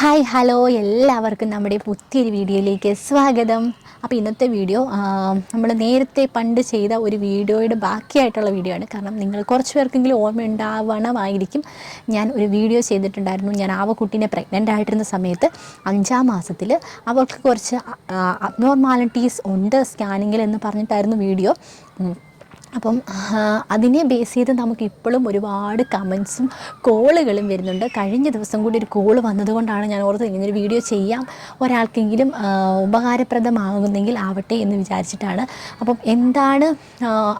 Hi hello എല്ലാവർക്കും നമ്മുടെ പുതിയൊരു വീഡിയോയിലേക്ക് സ്വാഗതം. അപ്പോൾ ഇന്നത്തെ വീഡിയോ നമ്മൾ നേരത്തെ പണ്ട് ചെയ്ത ഒരു വീഡിയോയുടെ ബാക്കിയായിട്ടുള്ള വീഡിയോ ആണ്. കാരണം നിങ്ങൾ കുറച്ച് പേർക്കെങ്കിലും ഓർമ്മ ഉണ്ടാവണമായിരിക്കും. ഞാൻ ഒരു വീഡിയോ ചെയ്തിട്ടുണ്ടായിരുന്നു. ഞാൻ ആവക്കുട്ടീനെ പ്രഗ്നന്റ് ആയിട്ടിരുന്ന സമയത്ത് അഞ്ചാം മാസത്തിൽ അവൾക്ക് കുറച്ച് അബ്നോർമാലിറ്റീസ് ഉണ്ട് സ്കാനിങ്ങിൽ എന്ന് പറഞ്ഞിട്ടായിരുന്നു വീഡിയോ. അപ്പം അതിനെ ബേസ് ചെയ്ത് നമുക്ക് ഇപ്പോഴും ഒരുപാട് കമൻസും കോളുകളും വരുന്നുണ്ട്. കഴിഞ്ഞ ദിവസം കൂടി ഒരു കോൾ വന്നതുകൊണ്ടാണ് ഞാൻ ഓർത്ത് ഇങ്ങനൊരു വീഡിയോ ചെയ്യാം. ഒരാൾക്കെങ്കിലും ഉപകാരപ്രദമാകുന്നെങ്കിൽ ആവട്ടെ എന്ന് വിചാരിച്ചിട്ടാണ്. അപ്പം എന്താണ്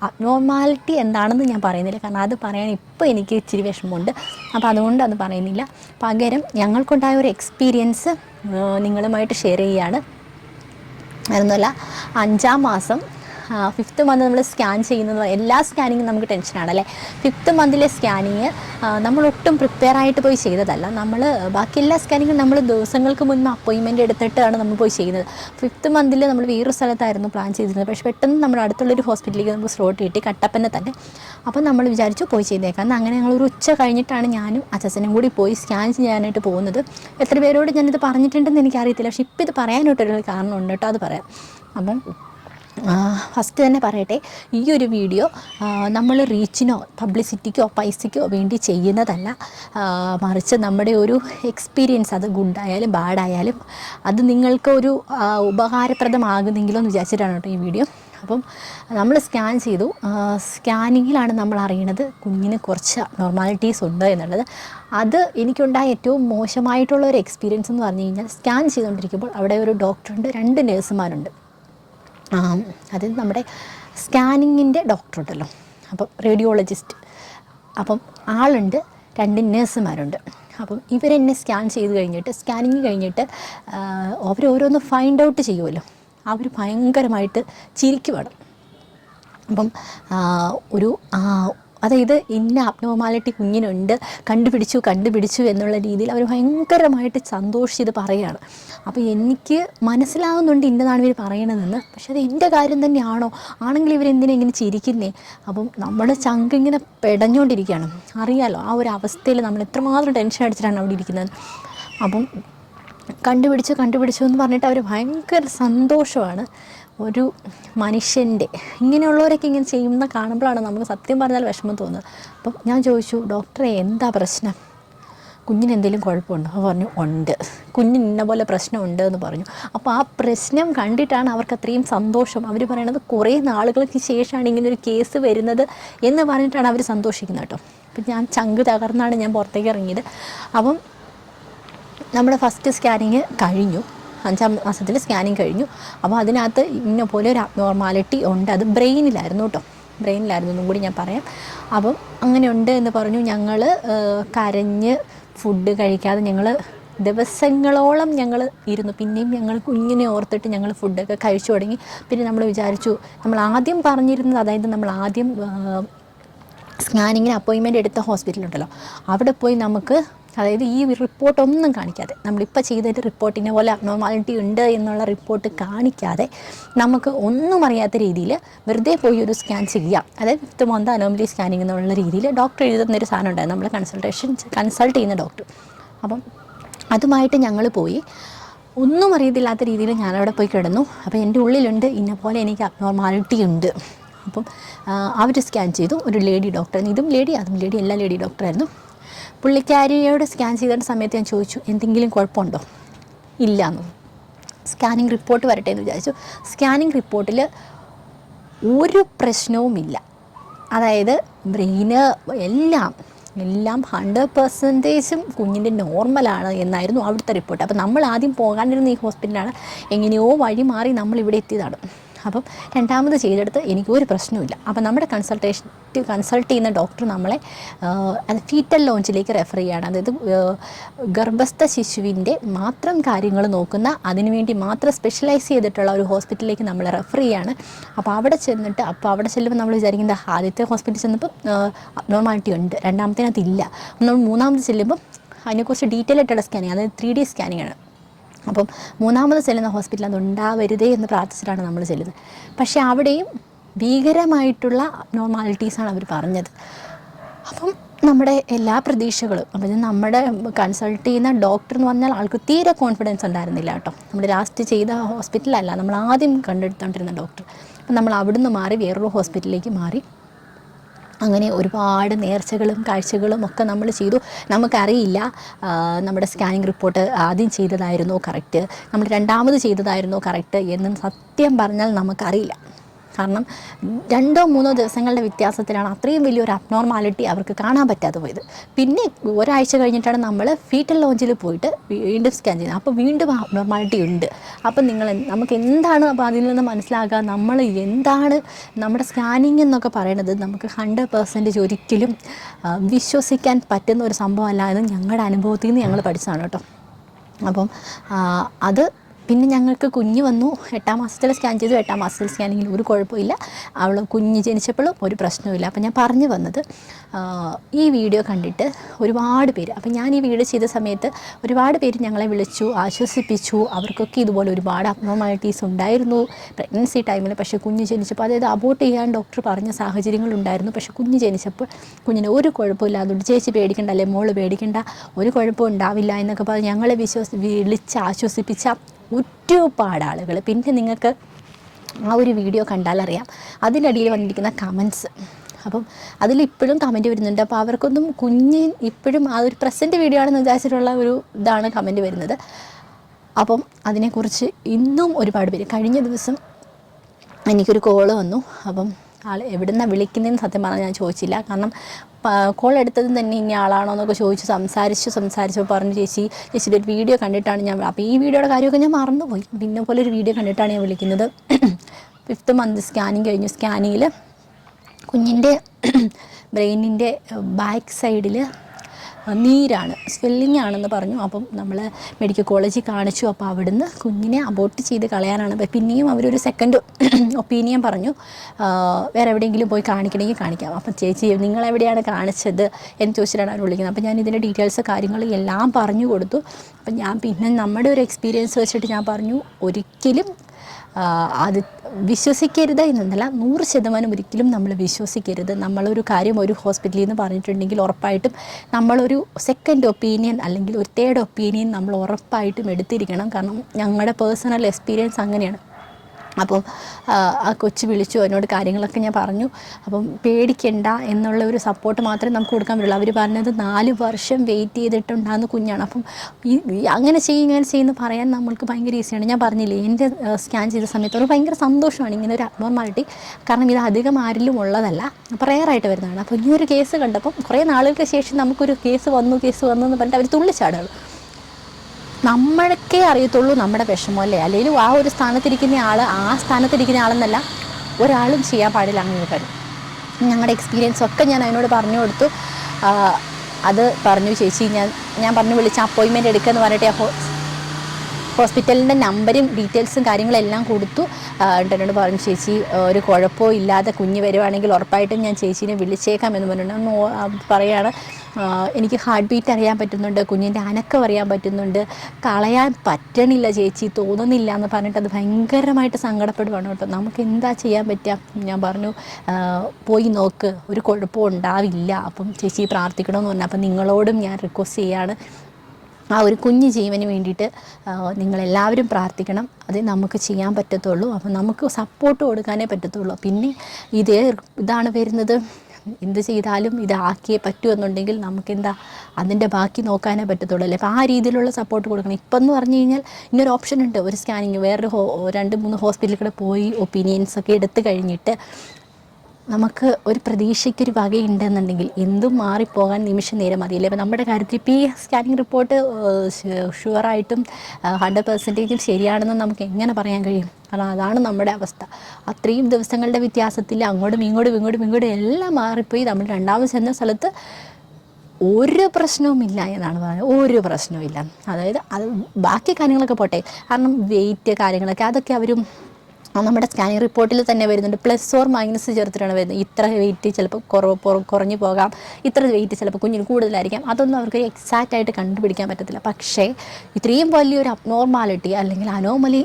അബ്നോർമാലിറ്റി എന്താണെന്ന് ഞാൻ പറയുന്നില്ല. കാരണം അത് പറയാൻ ഇപ്പോൾ എനിക്ക് ഇച്ചിരി വിഷമമുണ്ട്. അപ്പോൾ അതുകൊണ്ട് അത് പറയുന്നില്ല. പകരം ഞങ്ങൾക്കുണ്ടായ ഒരു എക്സ്പീരിയൻസ് നിങ്ങളുമായിട്ട് ഷെയർ ചെയ്യുകയാണ്. അതൊന്നുമല്ല അഞ്ചാം മാസം ഫിഫ്ത്ത് മന്ത് നമ്മൾ സ്കാൻ ചെയ്യുന്നത് എല്ലാ സ്കാനിങ്ങും നമുക്ക് ടെൻഷനാണ് അല്ലേ? ഫിഫ്ത്ത് മന്തിലെ സ്കാനിങ് നമ്മൾ ഒട്ടും പ്രിപ്പയർ ആയിട്ട് പോയി ചെയ്തതല്ല. നമ്മൾ ബാക്കി എല്ലാ സ്കാനിങ്ങും നമ്മൾ ദിവസങ്ങൾക്ക് മുൻപ് അപ്പോയിൻമെന്റ് എടുത്തിട്ടാണ് നമ്മൾ പോയി ചെയ്യുന്നത് ഫിഫ്ത്ത് മന്തിൽ നമ്മൾ വേറൊരു സ്ഥലത്തായിരുന്നു പ്ലാൻ ചെയ്തിരുന്നത്. പക്ഷേ പെട്ടെന്ന് നമ്മുടെ അടുത്തുള്ളൊരു ഹോസ്പിറ്റലിലേക്ക് നമുക്ക് സ്ലോട്ട് കിട്ടി കട്ടപ്പന തന്നെ. അപ്പോൾ നമ്മൾ വിചാരിച്ചു പോയി ചെയ്തേക്കാം. എന്നാൽ അങ്ങനെ ഞങ്ങൾ ഒരു ഉച്ച കഴിഞ്ഞിട്ടാണ് ഞാനും അച്ഛനും കൂടി പോയി സ്കാൻ ചെയ്യാനായിട്ട് പോകുന്നത്. എത്ര പേരോട് ഞാനിത് പറഞ്ഞിട്ടുണ്ടെന്ന് എനിക്കറിയത്തില്ല. പക്ഷേ ഇപ്പം ഇത് പറയാനായിട്ടൊരു കാരണമുണ്ട് കേട്ടോ അത് പറയാം. അപ്പം ഫസ്റ്റ് തന്നെ പറയട്ടെ ഈ ഒരു വീഡിയോ നമ്മൾ റീച്ചിനോ പബ്ലിസിറ്റിക്കോ പൈസയ്ക്കോ വേണ്ടി ചെയ്യുന്നതല്ല. മറിച്ച് നമ്മുടെ ഒരു എക്സ്പീരിയൻസ് അത് ഗുഡായാലും ബാഡായാലും അത് നിങ്ങൾക്ക് ഒരു ഉപകാരപ്രദമാകുന്നെങ്കിലോ എന്ന് വിചാരിച്ചിട്ടാണ് കേട്ടോ ഈ വീഡിയോ അപ്പം നമ്മൾ സ്കാൻ ചെയ്തു. സ്കാനിങ്ങിലാണ് നമ്മൾ അറിയണത് കുഞ്ഞിന് കുറച്ച് നോർമാലിറ്റീസ് ഉണ്ട് എന്നുള്ളത്. അത് എനിക്കുണ്ടായ ഏറ്റവും മോശമായിട്ടുള്ള ഒരു എക്സ്പീരിയൻസ് എന്ന് പറഞ്ഞു കഴിഞ്ഞാൽ സ്കാൻ ചെയ്തുകൊണ്ടിരിക്കുമ്പോൾ അവിടെ ഒരു ഡോക്ടറുണ്ട് രണ്ട് നേഴ്സുമാരുണ്ട് ആം, അത് നമ്മുടെ സ്കാനിങ്ങിന്റെ ഡോക്ടർ ഉണ്ടല്ലോ. അപ്പം റേഡിയോളജിസ്റ്റ്. അപ്പം ആളുണ്ട് രണ്ട് നേഴ്സുമാരുണ്ട്. അപ്പം ഇവരെന്നെ സ്കാൻ ചെയ്ത് കഴിഞ്ഞിട്ട് സ്കാനിങ് കഴിഞ്ഞിട്ട് അവരോരോന്ന് ഫൈൻഡ് ഔട്ട് ചെയ്യുമല്ലോ. അവർ ഭയങ്കരമായിട്ട് ചിരിക്കുവാണ്. അപ്പം ഒരു അതായത് ഇന്ന അബ്നോമാലിറ്റി കുഞ്ഞിനുണ്ട് കണ്ടുപിടിച്ചു കണ്ടുപിടിച്ചു എന്നുള്ള രീതിയിൽ അവർ ഭയങ്കരമായിട്ട് സന്തോഷിച്ച് പറയുകയാണ്. അപ്പോൾ എനിക്ക് മനസ്സിലാവുന്നുണ്ട് ഇന്നതാണ് ഇവർ പറയണതെന്ന്. പക്ഷെ അത് എന്റെ കാര്യം തന്നെയാണോ? ആണെങ്കിൽ ഇവരെന്തിനാ ഇങ്ങനെ ചിരിക്കുന്നേ? അപ്പം നമ്മുടെ ചങ്ക് ഇങ്ങനെ പെടഞ്ഞുകൊണ്ടിരിക്കുകയാണ് അറിയാലോ ആ ഒരു അവസ്ഥയിൽ നമ്മൾ എത്രമാത്രം ടെൻഷൻ അടിച്ചിട്ടാണ് അവിടെ ഇരിക്കുന്നത്. അപ്പം കണ്ടുപിടിച്ചു കണ്ടുപിടിച്ചു എന്ന് പറഞ്ഞിട്ട് അവർ ഭയങ്കര സന്തോഷമാണ്. ഒരു മനുഷ്യന്റെ ഇങ്ങനെയുള്ളവരൊക്കെ ഇങ്ങനെ ചെയ്യുന്ന കാണുമ്പോഴാണ് നമുക്ക് സത്യം പറഞ്ഞാൽ വിഷമം തോന്നുന്നത്. അപ്പം ഞാൻ ചോദിച്ചു ഡോക്ടറെ എന്താ പ്രശ്നം? കുഞ്ഞിന് എന്തെങ്കിലും കുഴപ്പമുണ്ടോ? അപ്പോൾ പറഞ്ഞു ഉണ്ട്. കുഞ്ഞിന് ഇന്ന പോലെ പ്രശ്നമുണ്ട് എന്ന് പറഞ്ഞു. അപ്പോൾ ആ പ്രശ്നം കണ്ടിട്ടാണ് അവർക്ക് അത്രയും സന്തോഷം. അവർ പറയണത് കുറേ നാളുകൾക്ക് ശേഷമാണ് ഇങ്ങനെ ഒരു കേസ് വരുന്നത് എന്ന് പറഞ്ഞിട്ടാണ് അവർ സന്തോഷിക്കുന്നത് കേട്ടോ. അപ്പം ഞാൻ ചങ്ക് തകർന്നാണ് ഞാൻ പുറത്തേക്ക് ഇറങ്ങിയത്. അപ്പം നമ്മുടെ ഫസ്റ്റ് സ്കാനിങ് കഴിഞ്ഞു. അഞ്ചാം മാസത്തിൽ സ്കാനിങ് കഴിഞ്ഞു. അപ്പോൾ അതിനകത്ത് ഇന്ന പോലെ ഒരു അബ്നോർമാലിറ്റി ഉണ്ട്. അത് ബ്രെയിനിലായിരുന്നു കേട്ടോ. ബ്രെയിനിലായിരുന്നു ഒന്നും കൂടി ഞാൻ പറയാം. അപ്പം അങ്ങനെ ഉണ്ട് എന്ന് പറഞ്ഞു. ഞങ്ങൾ കരഞ്ഞ് ഫുഡ് കഴിക്കാതെ ഞങ്ങൾ ദിവസങ്ങളോളം ഞങ്ങൾ ഇരുന്നു. പിന്നെയും ഞങ്ങൾ കുഞ്ഞിനെ ഓർത്തിട്ട് ഞങ്ങൾ ഫുഡൊക്കെ കഴിച്ചു തുടങ്ങി. പിന്നെ നമ്മൾ വിചാരിച്ചു നമ്മൾ ആദ്യം പറഞ്ഞിരുന്നത് അതായത് നമ്മൾ ആദ്യം സ്കാനിങ്ങിന് അപ്പോയിൻമെന്റ് എടുത്ത ഹോസ്പിറ്റലുണ്ടല്ലോ അവിടെ പോയി നമുക്ക് അതായത് ഈ റിപ്പോർട്ട് ഒന്നും കാണിക്കാതെ നമ്മളിപ്പോൾ ചെയ്തതിന്റെ റിപ്പോർട്ടിനെ പോലെ അബ്നോർമാലിറ്റി ഉണ്ട് എന്നുള്ള റിപ്പോർട്ട് കാണിക്കാതെ നമുക്ക് ഒന്നും അറിയാത്ത രീതിയിൽ വെറുതെ പോയി ഒരു സ്കാൻ ചെയ്യാം. അതായത് ഫിഫ്ത്ത് മന്ത് അനോമലി സ്കാനിങ് എന്നുള്ള രീതിയിൽ ഡോക്ടർ എഴുതുന്നൊരു സാധനം ഉണ്ടായിരുന്നു. നമ്മൾ കൺസൾട്ടേഷൻ കൺസൾട്ട് ചെയ്യുന്ന ഡോക്ടർ അപ്പം അതുമായിട്ട് ഞങ്ങൾ പോയി. ഒന്നും അറിയത്തില്ലാത്ത രീതിയിൽ ഞാനവിടെ പോയി കിടന്നു. അപ്പോൾ എന്റെ ഉള്ളിലുണ്ട് ഇന്ന പോലെ എനിക്ക് അബ്നോർമാലിറ്റി ഉണ്ട്. അപ്പം അവർ സ്കാൻ ചെയ്തു. ഒരു ലേഡി ഡോക്ടർ ഇതും ലേഡി അതും ലേഡി എല്ലാ ലേഡി ഡോക്ടറായിരുന്നു പുള്ളിക്കാരിയോട് സ്കാൻ ചെയ്ത സമയത്ത് ഞാൻ ചോദിച്ചു എന്തെങ്കിലും കുഴപ്പമുണ്ടോ? ഇല്ല എന്ന് സ്കാനിങ് റിപ്പോർട്ട് വരട്ടെ എന്ന് വിചാരിച്ചു. സ്കാനിങ് റിപ്പോർട്ടിൽ ഒരു പ്രശ്നവുമില്ല അതായത് ബ്രെയിന് എല്ലാം എല്ലാം ഹൺഡ്രഡ് പെർസെന്റേജും കുഞ്ഞിന്റെ നോർമലാണ് എന്നായിരുന്നു അവിടുത്തെ റിപ്പോർട്ട്. അപ്പോൾ നമ്മൾ ആദ്യം പോകാണ്ടിരുന്ന ഈ ഹോസ്പിറ്റലാണ് എങ്ങനെയോ വഴി മാറി നമ്മൾ ഇവിടെ എത്തിയതാണ്. അപ്പം രണ്ടാമത് ചെയ്തെടുത്ത് എനിക്ക് ഒരു അപ്പം നമ്മുടെ കൺസൾട്ടേഷൻ കൺസൾട്ട് ചെയ്യുന്ന ഡോക്ടർ നമ്മളെ അത് ഫീറ്റൽ ലോഞ്ചിലേക്ക് റെഫർ ചെയ്യുകയാണ് അതായത് ഗർഭസ്ഥ ശിശുവിന്റെ മാത്രം കാര്യങ്ങൾ നോക്കുന്ന അതിനുവേണ്ടി മാത്രം സ്പെഷ്യലൈസ് ചെയ്തിട്ടുള്ള ഒരു ഹോസ്പിറ്റലിലേക്ക് നമ്മൾ റെഫർ ചെയ്യുകയാണ് അപ്പോൾ അവിടെ ചെന്നിട്ട് അപ്പോൾ അവിടെ ചെല്ലുമ്പോൾ നമ്മൾ വിചാരിക്കുന്നത് ആദ്യത്തെ ഹോസ്പിറ്റലിൽ ചെന്നപ്പോൾ നോർമാലിറ്റി ഉണ്ട്. രണ്ടാമത്തേനകത്ത് ഇല്ല നമ്മൾ മൂന്നാമത് ചെല്ലുമ്പോൾ അതിനെക്കുറിച്ച് ഡീറ്റെയിൽ ആയിട്ടുള്ള സ്കാനിങ് അതായത് ത്രീ ഡി സ്കാനിങ് ആണ്. അപ്പം മൂന്നാമത് ചെല്ലുന്ന ഹോസ്പിറ്റൽ അത് ഉണ്ടാവരുതേ എന്ന് പ്രാർത്ഥിച്ചിട്ടാണ് നമ്മൾ ചെല്ലുന്നത്. പക്ഷേ അവിടെയും ഭീകരമായിട്ടുള്ള നോർമാലിറ്റീസാണ് അവർ പറഞ്ഞത്. അപ്പം നമ്മുടെ എല്ലാ പ്രതീക്ഷകളും അപ്പം നമ്മുടെ കൺസൾട്ട് ചെയ്യുന്ന ഡോക്ടർ എന്ന് പറഞ്ഞാൽ ആൾക്ക് തീരെ കോൺഫിഡൻസ് ഉണ്ടായിരുന്നില്ല കേട്ടോ. നമ്മൾ ലാസ്റ്റ് ചെയ്ത ഹോസ്പിറ്റലല്ല നമ്മൾ ആദ്യം കണ്ടെടുത്തോണ്ടിരുന്ന ഡോക്ടർ അപ്പം നമ്മൾ അവിടുന്ന് മാറി വേറൊരു ഹോസ്പിറ്റലിലേക്ക് മാറി അങ്ങനെ ഒരുപാട് നേർച്ചകളും കാഴ്ചകളും ഒക്കെ നമ്മൾ ചെയ്തു. നമുക്കറിയില്ല നമ്മുടെ സ്കാനിങ് റിപ്പോർട്ട് ആദ്യം ചെയ്തതായിരുന്നോ കറക്റ്റ് നമ്മൾ രണ്ടാമത് ചെയ്തതായിരുന്നോ കറക്റ്റ് എന്ന് സത്യം പറഞ്ഞാൽ നമുക്കറിയില്ല. കാരണം രണ്ടോ മൂന്നോ ദിവസങ്ങളുടെ വ്യത്യാസത്തിലാണ് അത്രയും വലിയൊരു അബ്നോർമാലിറ്റി അവർക്ക് കാണാൻ പറ്റാതെ പോയത്. പിന്നെ ഒരാഴ്ച കഴിഞ്ഞിട്ടാണ് നമ്മൾ ഫീറ്റൽ ലോഞ്ചിൽ പോയിട്ട് വീണ്ടും സ്കാൻ ചെയ്യുന്നത്. അപ്പോൾ വീണ്ടും അബ്നോർമാലിറ്റി ഉണ്ട്. അപ്പം നിങ്ങൾ നമുക്ക് എന്താണ് അപ്പോൾ അതിൽ നിന്ന് മനസ്സിലാക്കുക നമ്മൾ എന്താണ് നമ്മുടെ സ്കാനിങ് എന്നൊക്കെ പറയുന്നത് നമുക്ക് ഹൺഡ്രഡ് പെർസെന്റേജ് ഒരിക്കലും വിശ്വസിക്കാൻ പറ്റുന്ന ഒരു സംഭവമല്ല എന്ന് ഞങ്ങളുടെ അനുഭവത്തിൽ നിന്ന് ഞങ്ങൾ പഠിച്ചതാണ് കേട്ടോ. അപ്പം അത് പിന്നെ ഞങ്ങൾക്ക് കുഞ്ഞ് വന്നു. എട്ടാം മാസത്തിൽ സ്കാൻ ചെയ്തു. എട്ടാം മാസത്തിൽ സ്കാനിങ്ങിൽ ഒരു കുഴപ്പമില്ല. അവൾ കുഞ്ഞ് ജനിച്ചപ്പോഴും ഒരു പ്രശ്നവുമില്ല. അപ്പം ഞാൻ പറഞ്ഞു വന്നത് ഈ വീഡിയോ കണ്ടിട്ട് ഒരുപാട് പേര് അപ്പം ഞാൻ ഈ വീഡിയോ ചെയ്ത സമയത്ത് ഒരുപാട് പേര് ഞങ്ങളെ വിളിച്ചു ആശ്വസിപ്പിച്ചു. അവർക്കൊക്കെ ഇതുപോലെ ഒരുപാട് അബ്നോമാലിറ്റീസ് ഉണ്ടായിരുന്നു പ്രഗ്നൻസി ടൈമിൽ പക്ഷേ കുഞ്ഞ് ജനിച്ചപ്പോൾ അതായത് അബോട്ട് ചെയ്യാൻ ഡോക്ടർ പറഞ്ഞ സാഹചര്യങ്ങളുണ്ടായിരുന്നു പക്ഷേ കുഞ്ഞ് ജനിച്ചപ്പോൾ കുഞ്ഞിന് ഒരു കുഴപ്പമില്ല. അതുകൊണ്ട് ചേച്ചി പേടിക്കണ്ട അല്ലെ മോൾ പേടിക്കണ്ട ഒരു കുഴപ്പവും ഉണ്ടാവില്ല എന്നൊക്കെ പറഞ്ഞ് ഞങ്ങളെ വിശ്വസി വിളിച്ച് ആശ്വസിപ്പിച്ച ഒരുപാട് ആളുകൾ. പിന്നെ നിങ്ങൾക്ക് ആ ഒരു വീഡിയോ കണ്ടാലറിയാം അതിനടിയിൽ വന്നിരിക്കുന്ന കമൻസ് അപ്പം അതിൽ ഇപ്പോഴും കമന്റ് വരുന്നുണ്ട്. അപ്പോൾ അവർക്കൊന്നും കുഞ്ഞ് ഇപ്പോഴും ആ ഒരു പ്രസന്റ് വീഡിയോ ആണെന്ന് വിചാരിച്ചിട്ടുള്ള ഒരു ഇതാണ് കമന്റ് വരുന്നത്. അപ്പം അതിനെക്കുറിച്ച് ഇന്നും ഒരുപാട് പേര് കഴിഞ്ഞ ദിവസം എനിക്കൊരു കോൾ വന്നു. അപ്പം ആൾ എവിടുന്ന വിളിക്കുന്നതെന്ന് സത്യം പറഞ്ഞാൽ ഞാൻ ചോദിച്ചില്ല. കാരണം കോൾ എടുത്തതും തന്നെ ഇനി ആളാണോ എന്നൊക്കെ ചോദിച്ചു സംസാരിച്ചു സംസാരിച്ചു പറഞ്ഞു ചേച്ചി ചേച്ചിയുടെ ഒരു വീഡിയോ കണ്ടിട്ടാണ് ഞാൻ അപ്പോൾ ഈ വീഡിയോയുടെ കാര്യമൊക്കെ ഞാൻ മറന്നുപോയി. പിന്നെ പോലെ ഒരു വീഡിയോ കണ്ടിട്ടാണ് ഞാൻ വിളിക്കുന്നത്. ഫിഫ്ത്ത് മന്ത് സ്കാനിങ് കഴിഞ്ഞു. സ്കാനിങ്ങിൽ കുഞ്ഞിന്റെ ബ്രെയിനിന്റെ ബാക്ക് സൈഡിൽ നീരാണ് സ്വെല്ലിംഗ് ആണെന്ന് പറഞ്ഞു. അപ്പം നമ്മൾ മെഡിക്കൽ കോളേജിൽ കാണിച്ചു. അപ്പോൾ അവിടുന്ന് കുഞ്ഞിനെ അബോർട്ട് ചെയ്ത് കളയാനാണ്. പിന്നെയും അവരൊരു സെക്കൻഡ് ഒപ്പീനിയൻ പറഞ്ഞു. വേറെ എവിടെയെങ്കിലും പോയി കാണിക്കണമെങ്കിൽ കാണിക്കാം. അപ്പം ചേച്ചി നിങ്ങൾ എവിടെയാണ് കാണിച്ചത് എന്ന് ചോദിച്ചിട്ടാണ് അവർ വിളിക്കുന്നത്. അപ്പം ഞാൻ ഇതിന്റെ ഡീറ്റെയിൽസ് കാര്യങ്ങൾ എല്ലാം പറഞ്ഞു കൊടുത്തു. അപ്പം ഞാൻ പിന്നെ നമ്മുടെ ഒരു എക്സ്പീരിയൻസ് വെച്ചിട്ട് ഞാൻ പറഞ്ഞു ഒരിക്കലും അത് വിശ്വസിക്കരുത് എന്നല്ല നൂറ് ശതമാനം ഒരിക്കലും നമ്മൾ വിശ്വസിക്കരുത്. നമ്മളൊരു കാര്യം ഒരു ഹോസ്പിറ്റലിൽ നിന്ന് പറഞ്ഞിട്ടുണ്ടെങ്കിൽ ഉറപ്പായിട്ടും നമ്മളൊരു സെക്കൻഡ് ഒപ്പീനിയൻ അല്ലെങ്കിൽ ഒരു തേർഡ് ഒപ്പീനിയൻ നമ്മൾ ഉറപ്പായിട്ടും എടുത്തിരിക്കണം. കാരണം ഞങ്ങളുടെ പേഴ്സണൽ എക്സ്പീരിയൻസ് അങ്ങനെയാണ്. അപ്പം ആ, കൊച്ചു വിളിച്ചു എന്നോട് കാര്യങ്ങളൊക്കെ ഞാൻ പറഞ്ഞു. അപ്പം പേടിക്കണ്ട എന്നുള്ള ഒരു സപ്പോർട്ട് മാത്രമേ നമുക്ക് കൊടുക്കാൻ പറ്റുള്ളൂ. അവർ പറഞ്ഞത് നാല് വർഷം വെയിറ്റ് ചെയ്തിട്ടുണ്ടാകുന്ന കുഞ്ഞാണ്. അപ്പം ഈ അങ്ങനെ ചെയ്യും ഇങ്ങനെ ചെയ്യുമെന്ന് പറയാൻ നമ്മൾക്ക് ഭയങ്കര ഈസിയാണ് ഞാൻ പറഞ്ഞില്ലേ എന്റെ സ്കാൻ ചെയ്ത സമയത്ത് ഒരു ഭയങ്കര സന്തോഷമാണ് ഇങ്ങനെ ഒരു അബ്നോർമാലിറ്റി കാരണം ഇത് അധികം ആരിലും ഉള്ളതല്ല. റയറായിട്ട് വരുന്നതാണ്. അപ്പോൾ ഈ ഒരു കേസ് കണ്ടപ്പം കുറേ നാളുകൾക്ക് ശേഷം നമുക്കൊരു കേസ് വന്നു കേസ് വന്നു എന്ന് പറഞ്ഞിട്ട് അവർ തുള്ളിച്ചാടുകൾ നമ്മൾക്കേ അറിയത്തുള്ളൂ നമ്മുടെ വിഷമം അല്ലേ അല്ലെങ്കിൽ ആ ഒരു സ്ഥാനത്തിരിക്കുന്ന ആൾ ആ സ്ഥാനത്തിരിക്കുന്ന ആളെന്നല്ല ഒരാളും ചെയ്യാൻ പാടില്ല അങ്ങനെ കാര്യം ഞങ്ങളുടെ എക്സ്പീരിയൻസ് ഒക്കെ ഞാൻ അതിനോട് പറഞ്ഞു കൊടുത്തു. അത് പറഞ്ഞു ചേച്ചി ഞാൻ ഞാൻ പറഞ്ഞു വിളിച്ച അപ്പോയിൻമെന്റ് എടുക്കുക എന്ന് പറഞ്ഞിട്ട് ഹോസ്പിറ്റലിന്റെ നമ്പരും ഡീറ്റെയിൽസും കാര്യങ്ങളെല്ലാം കൊടുത്തു. എന്നോട് പറഞ്ഞു ചേച്ചി ഒരു കുഴപ്പവും ഇല്ലാതെ കുഞ്ഞ് വരുവാണെങ്കിൽ ഉറപ്പായിട്ടും ഞാൻ ചേച്ചീനെ വിളിച്ചേക്കാം എന്ന് പറഞ്ഞിട്ടുണ്ട് ആ, എനിക്ക് ഹാർട്ട് ബീറ്റ് അറിയാൻ പറ്റുന്നുണ്ട് കുഞ്ഞിന്റെ അനക്കം അറിയാൻ പറ്റുന്നുണ്ട്. കളയാൻ പറ്റണില്ല ചേച്ചി തോന്നുന്നില്ല എന്ന് പറഞ്ഞിട്ട് അത് ഭയങ്കരമായിട്ട് സങ്കടപ്പെടുവാണ് കേട്ടോ. നമുക്ക് എന്താ ചെയ്യാൻ പറ്റുക ഞാൻ പറഞ്ഞു പോയി നോക്ക് ഒരു കുഴപ്പവും ഉണ്ടാവില്ല. അപ്പം ചേച്ചി പ്രാർത്ഥിക്കണമെന്ന് പറഞ്ഞു. അപ്പം നിങ്ങളോടും ഞാൻ റിക്വസ്റ്റ് ചെയ്യാണ്. ആ ഒരു കുഞ്ഞു ജീവന് വേണ്ടിയിട്ട് നിങ്ങളെല്ലാവരും പ്രാർത്ഥിക്കണം. അതേ നമുക്ക് ചെയ്യാൻ പറ്റത്തുള്ളൂ. അപ്പം നമുക്ക് സപ്പോർട്ട് കൊടുക്കാനേ പറ്റത്തുള്ളൂ. പിന്നെ ഇതേ ഇതാണ് വരുന്നത്. എന്ത് ചെയ്താലും ഇതാക്കിയേ പറ്റൂ എന്നുണ്ടെങ്കിൽ നമുക്കെന്താ അതിന്റെ ബാക്കി നോക്കാനേ പറ്റത്തുള്ളൂ. അല്ലേ? അപ്പോൾ ആ രീതിയിലുള്ള സപ്പോർട്ട് കൊടുക്കണം. ഇപ്പം എന്ന് പറഞ്ഞു കഴിഞ്ഞാൽ ഇങ്ങനൊരു ഓപ്ഷൻ ഉണ്ട്. ഒരു സ്കാനിങ് വേറൊരു രണ്ട് മൂന്ന് ഹോസ്പിറ്റലിൽ കൂടെ പോയി ഒപ്പീനിയൻസ് ഒക്കെ എടുത്തു കഴിഞ്ഞിട്ട് നമുക്ക് ഒരു പ്രതീക്ഷയ്ക്കൊരു വകയുണ്ടെന്നുണ്ടെങ്കിൽ എന്തും മാറിപ്പോകാൻ നിമിഷം നേരം മതിയല്ലേ? അപ്പോൾ നമ്മുടെ കാര്യത്തിൽ ഈ സ്കാനിങ് റിപ്പോർട്ട് ഷുവറായിട്ടും ഹൺഡ്രഡ് പെർസെന്റേജും ശരിയാണെന്ന് നമുക്ക് എങ്ങനെ പറയാൻ കഴിയും? കാരണം അതാണ് നമ്മുടെ അവസ്ഥ. അത്രയും ദിവസങ്ങളുടെ വ്യത്യാസത്തിൽ അങ്ങോട്ടും ഇങ്ങോട്ടും ഇങ്ങോട്ടും ഇങ്ങോട്ടും എല്ലാം മാറിപ്പോയി. നമ്മൾ രണ്ടാമത് ചെന്ന സ്ഥലത്ത് ഒരു പ്രശ്നവുമില്ല എന്നാണ് പറയുന്നത് ഒരു പ്രശ്നവുമില്ല അതായത് അത് ബാക്കി കാര്യങ്ങളൊക്കെ പോട്ടെ. കാരണം വെയിറ്റ് കാര്യങ്ങളൊക്കെ അതൊക്കെ അവരും നമ്മുടെ സ്കാനിങ് റിപ്പോർട്ടിൽ തന്നെ വരുന്നുണ്ട്. പ്ലസ് ഓർ മൈനസ് ചേർത്തിട്ടാണ് വരുന്നത്. ഇത്ര വെയിറ്റ് ചിലപ്പോൾ കുറവ് കുറഞ്ഞു പോകാം. ഇത്ര വെയിറ്റ് ചിലപ്പോൾ കുഞ്ഞിന് കൂടുതലായിരിക്കാം. അതൊന്നും അവർക്ക് എക്സാക്റ്റ് ആയിട്ട് കണ്ടുപിടിക്കാൻ പറ്റത്തില്ല. പക്ഷേ ഇത്രയും വലിയൊരു അബ്നോർമാലിറ്റി അല്ലെങ്കിൽ അനോമലി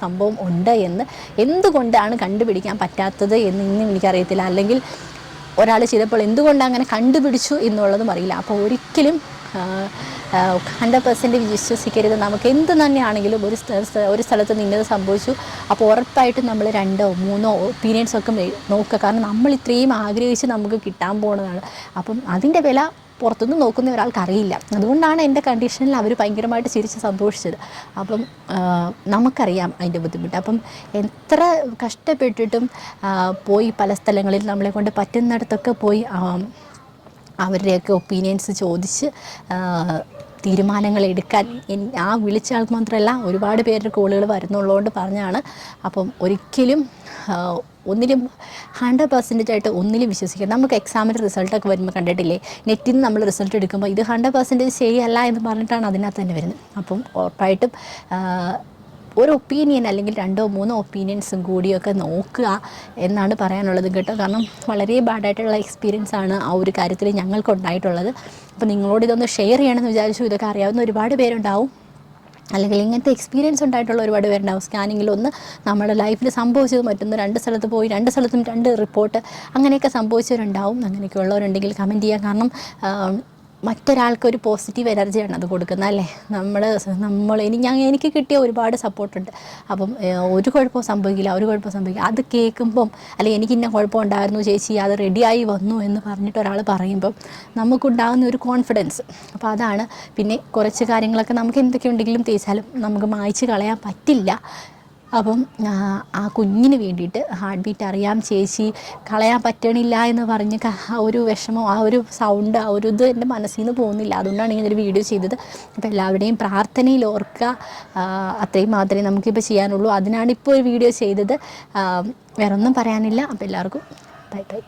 സംഭവം ഉണ്ട് എന്ന് എന്തുകൊണ്ടാണ് കണ്ടുപിടിക്കാൻ പറ്റാത്തത് എന്ന് ഇന്നും എനിക്കറിയത്തില്ല. അല്ലെങ്കിൽ ഒരാൾ ചെയ്തപ്പോൾ എന്തുകൊണ്ട് അങ്ങനെ കണ്ടുപിടിച്ചു എന്നുള്ളതും അറിയില്ല. അപ്പോൾ ഒരിക്കലും ഹൺഡ്രഡ് പെർസെന്റ് വിശ്വസിക്കരുത്. നമുക്ക് എന്ത് തന്നെയാണെങ്കിലും ഒരു ഒരു സ്ഥലത്ത് നിന്നത് സംഭവിച്ചു. അപ്പോൾ ഉറപ്പായിട്ടും നമ്മൾ രണ്ടോ മൂന്നോ ഒപ്പീനിയൻസ് ഒക്കെ നോക്കുക. കാരണം നമ്മൾ ഇത്രയും ആഗ്രഹിച്ച് നമുക്ക് കിട്ടാൻ പോകുന്നതാണ് അപ്പം അതിന്റെ വില പുറത്തുനിന്ന് നോക്കുന്ന ഒരാൾക്ക് അറിയില്ല അതുകൊണ്ടാണ് എന്റെ കണ്ടീഷനിൽ അവർ ഭയങ്കരമായിട്ട് ചിരിച്ച് സന്തോഷിച്ചത്. അപ്പം നമുക്കറിയാം അതിന്റെ ബുദ്ധിമുട്ട്. അപ്പം എത്ര കഷ്ടപ്പെട്ടിട്ടും പോയി പല സ്ഥലങ്ങളിൽ നമ്മളെ കൊണ്ട് പറ്റുന്നിടത്തൊക്കെ പോയി അവരുടെയൊക്കെ ഒപ്പീനിയൻസ് ചോദിച്ച് തീരുമാനങ്ങൾ എടുക്കാൻ. ആ വിളിച്ച ആൾക്ക് മാത്രമല്ല ഒരുപാട് പേരുടെ കോളുകൾ വരുന്നുള്ളതുകൊണ്ട് പറഞ്ഞാണ്. അപ്പം ഒരിക്കലും ഒന്നിലും ഹൺഡ്രഡ് പെർസെന്റേജ് ആയിട്ട് ഒന്നിലും വിശ്വസിക്കാം നമുക്ക് എക്സാമിന്റെ റിസൾട്ടൊക്കെ വരുമ്പോൾ കണ്ടിട്ടില്ലേ? നെറ്റിൽ നിന്ന് നമ്മൾ റിസൾട്ട് എടുക്കുമ്പോൾ ഇത് ഹൺഡ്രഡ് പെർസെന്റേജ് ശരിയല്ല എന്ന് പറഞ്ഞിട്ടാണ് അതിനകത്ത് തന്നെ വരുന്നത്. അപ്പം ഉറപ്പായിട്ടും ഒരു ഒപ്പീനിയൻ അല്ലെങ്കിൽ രണ്ടോ മൂന്നോ ഒപ്പീനിയൻസും കൂടിയൊക്കെ നോക്കുക എന്നാണ് പറയാനുള്ളത് കേട്ടോ. കാരണം വളരെ ബാഡായിട്ടുള്ള എക്സ്പീരിയൻസ് ആണ് ആ ഒരു കാര്യത്തിൽ ഞങ്ങൾക്ക് ഉണ്ടായിട്ടുള്ളത് അപ്പോൾ നിങ്ങളോട് ഇതൊന്ന് ഷെയർ ചെയ്യണമെന്ന് വിചാരിച്ചു. ഇതൊക്കെ അറിയാവുന്ന ഒരുപാട് പേരുണ്ടാവും. അല്ലെങ്കിൽ ഇങ്ങനത്തെ എക്സ്പീരിയൻസ് ഉണ്ടായിട്ടുള്ള ഒരുപാട് പേരുണ്ടാവും. സ്കാനിങ്ങിൽ ഒന്ന് നമ്മുടെ ലൈഫിൽ സംഭവിച്ചത് മറ്റൊന്ന് രണ്ട് സ്ഥലത്ത് പോയി രണ്ട് സ്ഥലത്തും രണ്ട് റിപ്പോർട്ട് അങ്ങനെയൊക്കെ സംഭവിച്ചവരുണ്ടാവും. അങ്ങനെയൊക്കെ ഉള്ളവരുണ്ടെങ്കിൽ കമന്റ് ചെയ്യാം. കാരണം മറ്റൊരാൾക്ക് ഒരു പോസിറ്റീവ് എനർജിയാണ് അത് കൊടുക്കുന്നത് അല്ലേ? നമ്മൾ നമ്മൾ ഇനി ഞാൻ എനിക്ക് കിട്ടിയ ഒരുപാട് സപ്പോർട്ടുണ്ട് അപ്പം ഒരു കുഴപ്പവും സംഭവിക്കില്ല ഒരു കുഴപ്പവും സംഭവിക്കില്ല. അത് കേൾക്കുമ്പം അല്ലെങ്കിൽ എനിക്ക് ഇന്ന കുഴപ്പം ഉണ്ടായിരുന്നു ചേച്ചി അത് റെഡിയായി വന്നു എന്ന് പറഞ്ഞിട്ട് ഒരാൾ പറയുമ്പം നമുക്കുണ്ടാകുന്ന ഒരു കോൺഫിഡൻസ് അപ്പോൾ അതാണ്. പിന്നെ കുറച്ച് കാര്യങ്ങളൊക്കെ നമുക്ക് എന്തൊക്കെ ഉണ്ടെങ്കിലും തേച്ചാലും നമുക്ക് മായ്ച്ച് കളയാൻ പറ്റില്ല. അപ്പം ആ, കുഞ്ഞിന് വേണ്ടിയിട്ട് ഹാർട്ട് ബീറ്റ് അറിയാം ചേച്ചി കളയാൻ പറ്റണില്ല എന്ന് പറഞ്ഞ് ഒരു വിഷമം ആ ഒരു സൗണ്ട് ആ ഒരു ഇത് എന്റെ മനസ്സിൽ നിന്ന് പോകുന്നില്ല. അതുകൊണ്ടാണ് ഇങ്ങനെ ഒരു വീഡിയോ ചെയ്തത്. അപ്പോൾ എല്ലാവരുടെയും പ്രാർത്ഥനയിൽ ഓർക്കുക. അത്രയും മാത്രമേ നമുക്കിപ്പോൾ ചെയ്യാനുള്ളൂ. അതിനാണ് ഇപ്പോൾ ഒരു വീഡിയോ ചെയ്തത്. വേറൊന്നും പറയാനില്ല. അപ്പോൾ എല്ലാവർക്കും ബൈ ബൈ.